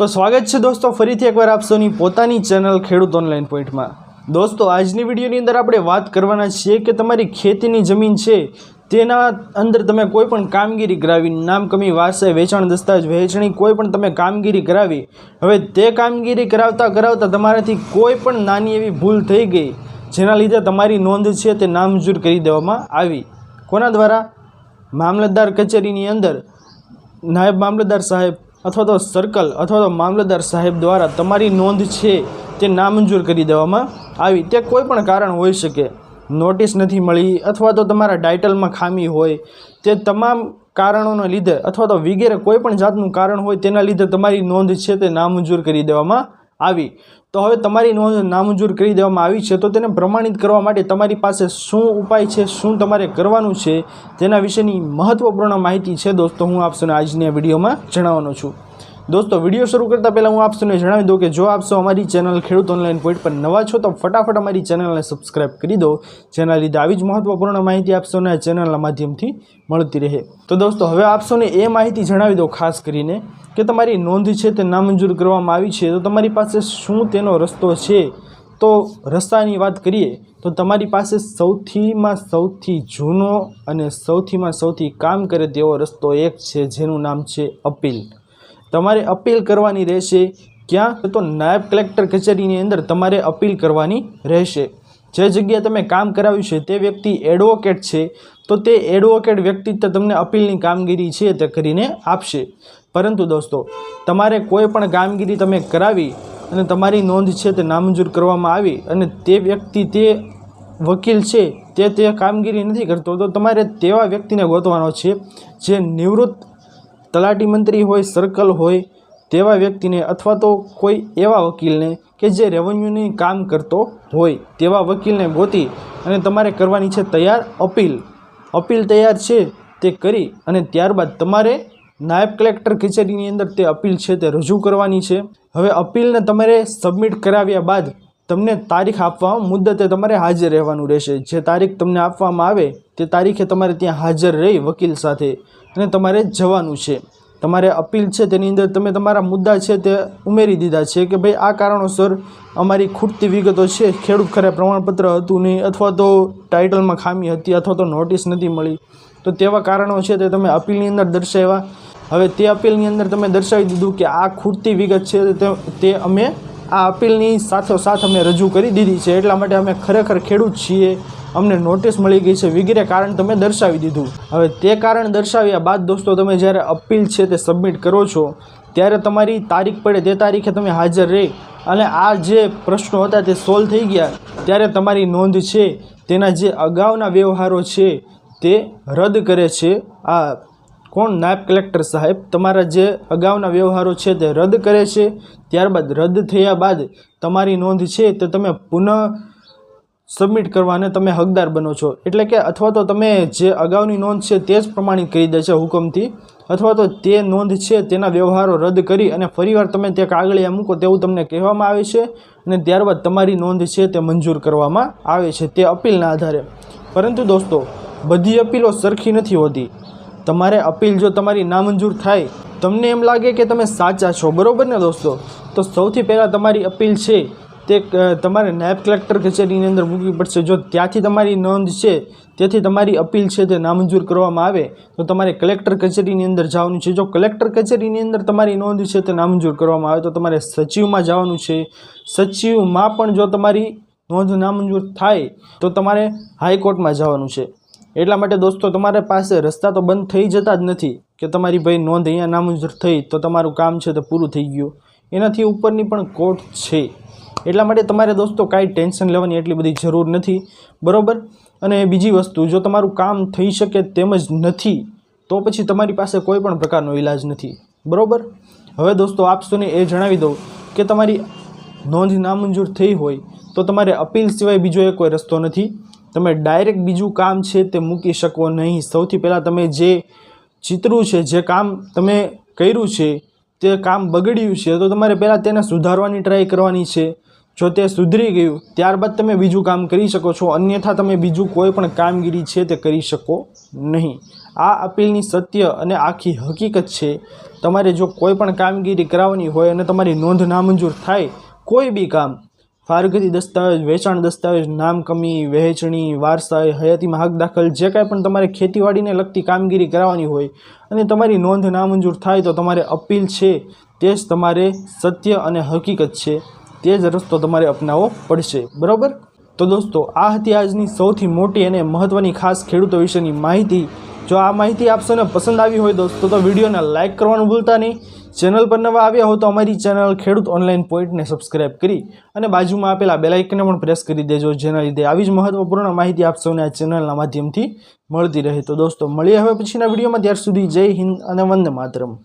તો સ્વાગત છે દોસ્તો, ફરીથી એકવાર આપ સૌની પોતાની ચેનલ ખેડૂત ઓનલાઈન પોઈન્ટમાં દોસ્તો, આજની વિડીયોની અંદર આપણે વાત કરવાના છીએ કે તમારી ખેતીની જમીન છે, તેના અંદર તમે કોઈ પણ કામગીરી કરાવી નામ કમી વારસાઈ વેચાણ દસ્તાવેજ, વહેંચણી કોઈ પણ તમે કામગીરી કરાવી, હવે તે કામગીરી કરાવતા કરાવતા તમારાથી કોઈ પણ નાની એવી ભૂલ થઈ ગઈ, જેના લીધે તમારી નોંધ છે તે નામંજૂર કરી દેવામાં આવી. કોના દ્વારા? મામલતદાર કચેરીની અંદર નાયબ મામલતદાર સાહેબ અથવા તો સર્કલ અથવા તો મામલતદાર સાહેબ દ્વારા તમારી નોંધ છે તે નામંજૂર કરી દેવામાં આવી. તે કોઈ પણ કારણ હોઈ શકે. નોટિસ નથી મળી અથવા તો તમારા ટાઇટલમાં ખામી હોય. તે તમામ કારણોના લીધે અથવા તો વગેરે કોઈ પણ જાતનું કારણ હોય તેના લીધે તમારી નોંધ છે તે નામંજૂર કરી દેવામાં આવી. તો હવે તમારી નોંધ નામંજૂર કરી દેવામાં આવી છે. તો તેને પ્રમાણિત કરવા માટે તમારી પાસે શું ઉપાય છે? શું તમારે કરવાનું છે? તેના વિશેની મહત્ત્વપૂર્ણ માહિતી છે દોસ્તો, હું આપશોને આજની આ વિડીયોમાં જણાવવાનો છું. દોસ્તો, વીડિયો શરૂ કરતા પહેલાં હું આપસોને જણાવી દઉં કે જો આપસો અમારી ચેનલ ખેડૂત ઓનલાઈન પોઈન્ટ પર નવા છો, તો ફટાફટ અમારી ચેનલને સબસ્ક્રાઈબ કરી દો, જેના લીધે આવી જ મહત્ત્વપૂર્ણ માહિતી આપસોને આ ચેનલના માધ્યમથી મળતી રહે. તો દોસ્તો, હવે આપસોને એ માહિતી જણાવી દો ખાસ કરીને કે તમારી નોંધ છે તે નામંજૂર કરવામાં આવી છે, તો તમારી પાસે શું તેનો રસ્તો છે? તો રસ્તાની વાત કરીએ, તો તમારી પાસે સૌથીમાં સૌથી જૂનો અને સૌથીમાં સૌથી કામ કરે તેવો રસ્તો એક છે, જેનું નામ છે અપીલ. તમારે અપીલ કરવાની રહેશે. ક્યાં? તો નાયબ કલેક્ટર કચેરીની અંદર તમારે અપીલ કરવાની રહેશે. જે જગ્યાએ તમે કામ કરાવ્યું છે તે વ્યક્તિ એડવોકેટ છે. તો તે એડવોકેટ વ્યક્તિ તમને અપીલની કામગીરી છે તે કરીને આપશે. પરંતુ દોસ્તો, તમારે કોઈ પણ કામગીરી તમે કરાવી અને તમારી નોંધ છે તે નામંજૂર કરવામાં આવી અને તે વ્યક્તિ તે વકીલ છે તે તે કામગીરી નથી કરતો, તો તમારે તેવા વ્યક્તિને ગોતવાનો છે જે નિવૃત્ત તલાટી મંત્રી હોય, સર્કલ હોય, તેવા વ્યક્તિને અથવા તો કોઈ એવા વકીલને કે જે રેવન્યુની કામ કરતો હોય, તેવા વકીલને ગોતી અને તમારે કરવાની છે તૈયાર અપીલ. અપીલ તૈયાર છે તે કરી અને ત્યારબાદ તમારે નાયબ કલેક્ટર કચેરીની અંદર તે અપીલ છે તે રજૂ કરવાની છે. હવે અપીલને તમારે સબમિટ કરાવ્યા બાદ તમને તારીખ આપવામાં મુદ્દતે તમારે હાજર રહેવાનું રહેશે. જે તારીખ તમને આપવામાં આવે તે તારીખે તમારે ત્યાં હાજર રહી વકીલ સાથે અને તમારે જવાનું છે. તમારે અપીલ છે તેની અંદર તમે તમારા મુદ્દા છે તે ઉમેરી દીધા છે કે ભાઈ આ કારણોસર અમારી ખૂટતી વિગતો છે, ખેડૂત ખરે પ્રમાણપત્ર હતું નહીં અથવા તો ટાઇટલમાં ખામી હતી અથવા તો નોટિસ નથી મળી. તો તેવા કારણો છે તે તમે અપીલની અંદર દર્શાવ્યા. હવે તે અપીલની અંદર તમે દર્શાવી દીધું કે આ ખૂટતી વિગત છે તે અમે આ અપીલની સાથોસાથ અમે રજૂ કરી દીધી છે. એટલા માટે અમે ખરેખર ખેડૂત છીએ. અમને નોટિસ મળી ગઈ છે. વગેરે કારણ તમે દર્શાવી દીધું. હવે તે કારણ દર્શાવ્યા બાદ દોસ્તો, તમે જ્યારે અપીલ છે તે સબમિટ કરો છો, ત્યારે તમારી તારીખ પડે તે તારીખે તમે હાજર રહી અને આ જે પ્રશ્નો હતા તે સોલ્વ થઈ ગયા. ત્યારે તમારી નોંધ છે, તેના જે અગાઉના વ્યવહારો છે, તે રદ કરે છે. આ કોણ? નાયબ કલેક્ટર સાહેબ. તમારા જે અગાઉના વ્યવહારો છે તે રદ કરે છે. ત્યારબાદ રદ થયા બાદ તમારી નોંધ છે તે તમે પુનઃ સબમિટ કરવાને તમે હકદાર બનો છો. એટલે કે અથવા તો તમે જે અગાઉની નોંધ છે તે જ પ્રમાણિત કરી દે છે હુકમથી, અથવા તો તે નોંધ છે તેના વ્યવહારો રદ કરી અને ફરીવાર તમે તે કાગળિયા મૂકો તેવું તમને કહેવામાં આવે છે અને ત્યારબાદ તમારી નોંધ છે તે મંજૂર કરવામાં આવે છે તે અપીલના આધારે. પરંતુ દોસ્તો, બધી અપીલો સરખી નથી હોતી. તમારે અપીલ જો તમારી નામંજૂર થાય, તમને એમ લાગે કે તમે સાચા છો, બરાબર ને દોસ્તો? તો સૌથી પહેલાં તમારી અપીલ છે તે તમારે નાયબ કલેક્ટર કચેરીની અંદર મૂકવી પડશે. જો ત્યાંથી તમારી નોંધ છે, તેથી તમારી અપીલ છે તે નામંજૂર કરવામાં આવે, તો તમારે કલેક્ટર કચેરીની અંદર જવાનું છે. જો કલેક્ટર કચેરીની અંદર તમારી નોંધ છે તે નામંજૂર કરવામાં આવે, તો તમારે સચિવમાં જવાનું છે. સચિવમાં પણ જો તમારી નોંધ નામંજૂર થાય, તો તમારે હાઈકોર્ટમાં જવાનું છે. એટલા માટે દોસ્તો, તમારા પાસે રસ્તા તો બંધ થઈ જતા જ નથી કે તમારી ભાઈ નોંધ અહીંયા નામંજૂર થઈ, તો તમારું કામ છે તે પૂરું થઈ ગયું. એનાથી ઉપરની પણ કોર્ટ છે. એટલા માટે તમારે દોસ્તો કાંઈ ટેન્શન લેવાની એટલી બધી જરૂર નથી, બરાબર? અને બીજી વસ્તુ, જો તમારું કામ થઈ શકે તેમ જ નથી, તો પછી તમારી પાસે કોઈ પણ પ્રકારનો ઈલાજ નથી, બરાબર? હવે દોસ્તો આપશોને એ જણાવી દઉં કે તમારી નોંધ નામંજૂર થઈ હોય, તો તમારે અપીલ સિવાય બીજો એ કોઈ રસ્તો નથી. તમે ડાયરેક્ટ બીજું કામ છે તે મૂકી શકો નહીં. સૌથી પહેલાં તમે જે ચિતરું છે, જે કામ તમે કર્યું છે, તે કામ બગડ્યું છે, તો તમારે પહેલાં તેને સુધારવાની ટ્રાય કરવાની છે. જો તે સુધરી ગયું, ત્યારબાદ તમે બીજું કામ કરી શકો છો, અન્યથા તમે બીજું કોઈ પણ કામગીરી છે તે કરી શકો નહીં. આ અપીલની સત્ય અને આખી હકીકત છે, તમારે જો કોઈ પણ કામગીરી કરાવવાની હોય અને તમારી નોંધ નામંજૂર થાય, કોઈ બી કામ, ફારગતી દસ્તાવેજ, વેચાણ દસ્તાવેજ, નામ કમી, વહેંચણી, વારસાઈ, હયાતીમાં હક દાખલ, જે કાંઈ પણ તમારે ખેતીવાડીને લગતી કામગીરી કરાવવાની હોય અને તમારી નોંધ નામંજૂર થાય તો તમારે અપીલ છે, તે જ તમારે સત્ય અને હકીકત છે. તે જ રસ્તો તમારે અપનાવવો પડશે. બરાબર? તો દોસ્તો, આ હતી આજની સૌથી મોટી અને મહત્ત્વની ખાસ ખેડૂતો વિશેની માહિતી. જો આ માહિતી આપ સૌને પસંદ આવી હોય દોસ્તો, તો વિડીયોને લાઇક કરવાનું ભૂલતા નહીં. ચેનલ પર નવા આવ્યા હો તો અમારી ચેનલ ખેડૂત ઓનલાઈન પોઈન્ટને સબસ્ક્રાઇબ કરી અને બાજુમાં આપેલા બેલાઇકને પણ પ્રેસ કરી દેજો, જેના લીધે આવી જ મહત્વપૂર્ણ માહિતી આપ સૌને આ ચેનલના માધ્યમથી મળતી રહે. તો દોસ્તો, મળીએ હવે પછીના વિડીયોમાં. ત્યાર સુધી જય હિન્દ અને વંદે માતરમ.